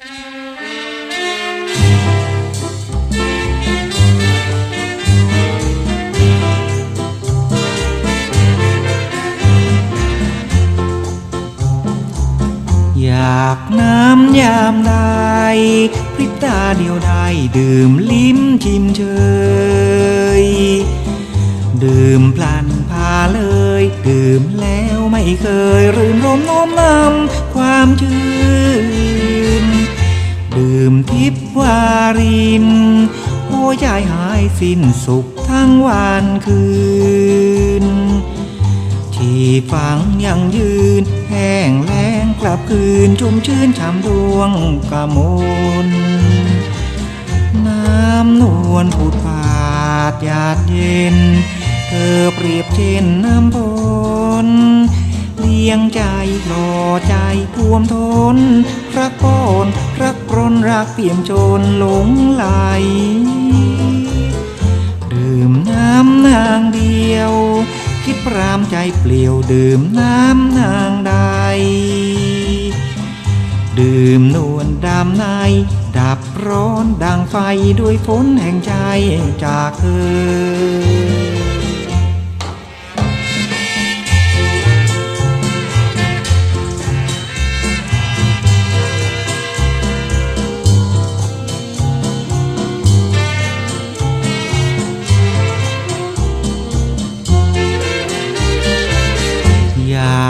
อยากน้ำยามใดพริบตาเดียวได้ดื่มลิ้มชิมเชยดื่มพลันพาเลย ดื่มแล้วไม่เคย รื่นรมโน้มนำความชื่น ริน โอ้ยายหายสิ้นสุขทั้งวันคืน ที่ฝังยังยืน แห้งแล้งกลับคืนชุ่มชื่นฉ่ำดวงกระมลน้ำนวลผุดผาดหยาดเย็น เธอเปรียบเช่นน้ำพลเลี้ยงใจหล่อใจท่วมทนรักป้อน รักเปี่ยมจนหลงไหล ดื่มน้ำนางเดียว คิดปรามใจเปลี่ยวดื่มน้ำนางใด ดื่มนวลดำในดับร้อนดังไฟด้วยฝนแห่งใจจากเธอ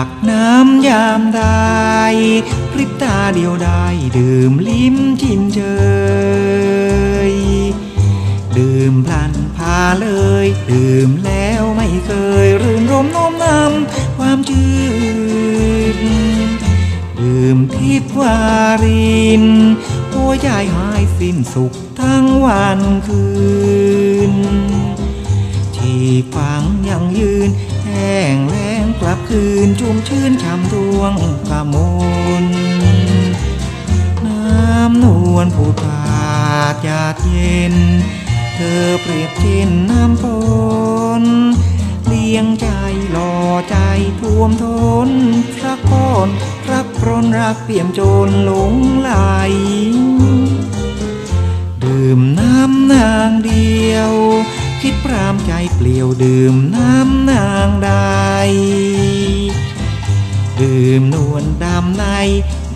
ากน้ำยามใดพริบตาเดียวได้ดื่มลิ้มชิมเชยดื่มพลันพาเลย ดื่มแล้วไม่เคย รื่นรมน้มนำความชื่นดื่มทิพวารินหัวใจหายสิ้นสุขทั้งวันคืน ฟังยังยืน แห้งแล้งกลับคืนชุ่มชื่นช่ำดวงกะมลน้ำนวลผูผาดหยาดเย็น เธอเปรียบเช่นน้ำฝนเลี้ยงใจหล่อใจท่วมทนรักป้อนรักปรนรักเปี่ยมโจนหลงหลดื่ คิดปรามใจเปลี่ยวดื่มน้ำนางใดดื่มนวลดำใน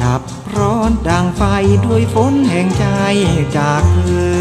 ดับร้อนดังไฟด้วยฝนแห่งใจจากเธอ